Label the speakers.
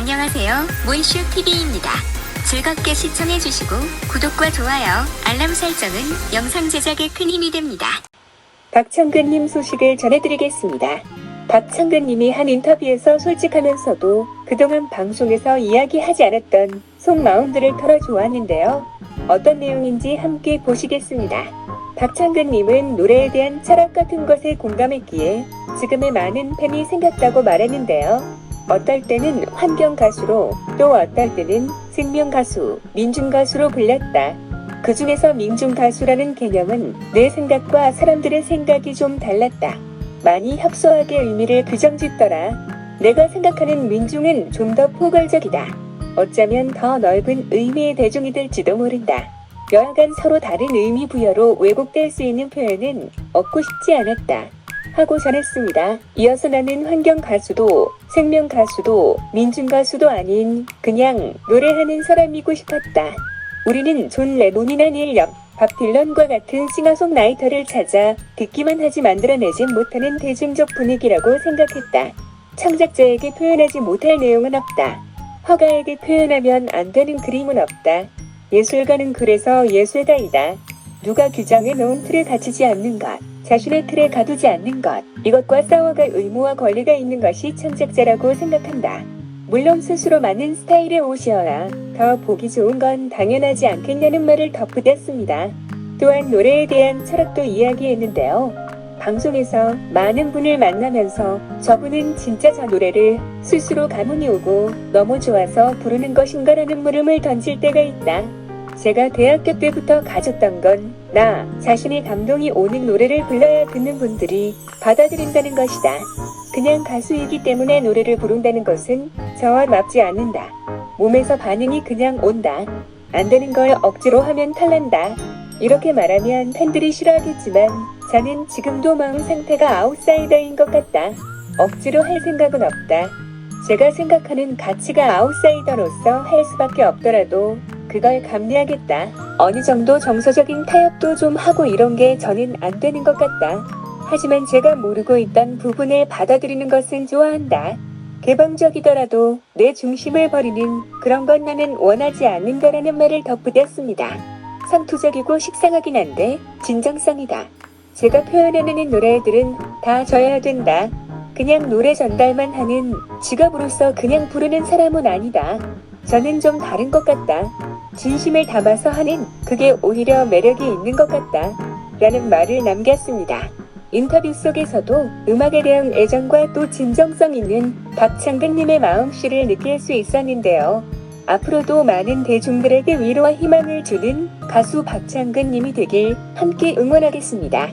Speaker 1: 안녕하세요. 몬슈 TV입니다. 즐겁게 시청해주시고 구독과 좋아요, 알람 설정은 영상 제작에 큰 힘이 됩니다.
Speaker 2: 박창근님 소식을 전해드리겠습니다. 박창근님이 한 인터뷰에서 솔직하면서도 그동안 방송에서 이야기하지 않았던 속마음들을 털어주었는데요. 어떤 내용인지 함께 보시겠습니다. 박창근님은 노래에 대한 철학 같은 것에 공감했기에 지금의 많은 팬이 생겼다고 말했는데요. 어떨 때는 환경 가수로 또 어떨 때는 생명 가수, 민중 가수로 불렸다. 그 중에서 민중 가수라는 개념은 내 생각과 사람들의 생각이 좀 달랐다. 많이 협소하게 의미를 규정짓더라. 내가 생각하는 민중은 좀 더 포괄적이다. 어쩌면 더 넓은 의미의 대중이 될지도 모른다. 여하간 서로 다른 의미 부여로 왜곡될 수 있는 표현은 얻고 싶지 않았다. 하고 전했습니다. 이어서 나는 환경 가수도 생명 가수도 민중 가수도 아닌 그냥 노래하는 사람이고 싶었다. 우리는 존 레논이나 닐 영, 밥 딜런과 같은 싱어송라이터를 찾아 듣기만 하지 만들어내진 못하는 대중적 분위기라고 생각했다. 창작자에게 표현하지 못할 내용은 없다. 허가에게 표현하면 안 되는 그림은 없다. 예술가는 그래서 예술가이다. 누가 규정해 놓은 틀을 갖추지 않는 것, 자신의 틀에 가두지 않는 것, 이것과 싸워갈 의무와 권리가 있는 것이 창작자라고 생각한다. 물론 스스로 맞는 스타일의 옷이어야 더 보기 좋은 건 당연하지 않겠냐는 말을 덧붙였습니다. 또한 노래에 대한 철학도 이야기했는데요. 방송에서 많은 분을 만나면서 저분은 진짜 저 노래를 스스로 가문이 오고 너무 좋아서 부르는 것인가라는 물음을 던질 때가 있다. 제가 대학교 때부터 가졌던 건 나 자신이 감동이 오는 노래를 불러야 듣는 분들이 받아들인다는 것이다. 그냥 가수이기 때문에 노래를 부른다는 것은 저와 맞지 않는다. 몸에서 반응이 그냥 온다. 안 되는 걸 억지로 하면 탈난다. 이렇게 말하면 팬들이 싫어하겠지만 저는 지금도 마음 상태가 아웃사이더인 것 같다. 억지로 할 생각은 없다. 제가 생각하는 가치가 아웃사이더로서 할 수밖에 없더라도 그걸 감내하겠다. 어느 정도 정서적인 타협도 좀 하고 이런 게 저는 안 되는 것 같다. 하지만 제가 모르고 있던 부분을 받아들이는 것은 좋아한다. 개방적이더라도 내 중심을 버리는 그런 건 나는 원하지 않는다라는 말을 덧붙였습니다. 상투적이고 식상하긴 한데 진정성이다. 제가 표현해내는 노래들은 다 져야 된다. 그냥 노래 전달만 하는 직업으로서 그냥 부르는 사람은 아니다. 저는 좀 다른 것 같다. 진심을 담아서 하는 그게 오히려 매력이 있는 것 같다. 라는 말을 남겼습니다. 인터뷰 속에서도 음악에 대한 애정과 또 진정성 있는 박창근님의 마음씨를 느낄 수 있었는데요. 앞으로도 많은 대중들에게 위로와 희망을 주는 가수 박창근님이 되길 함께 응원하겠습니다.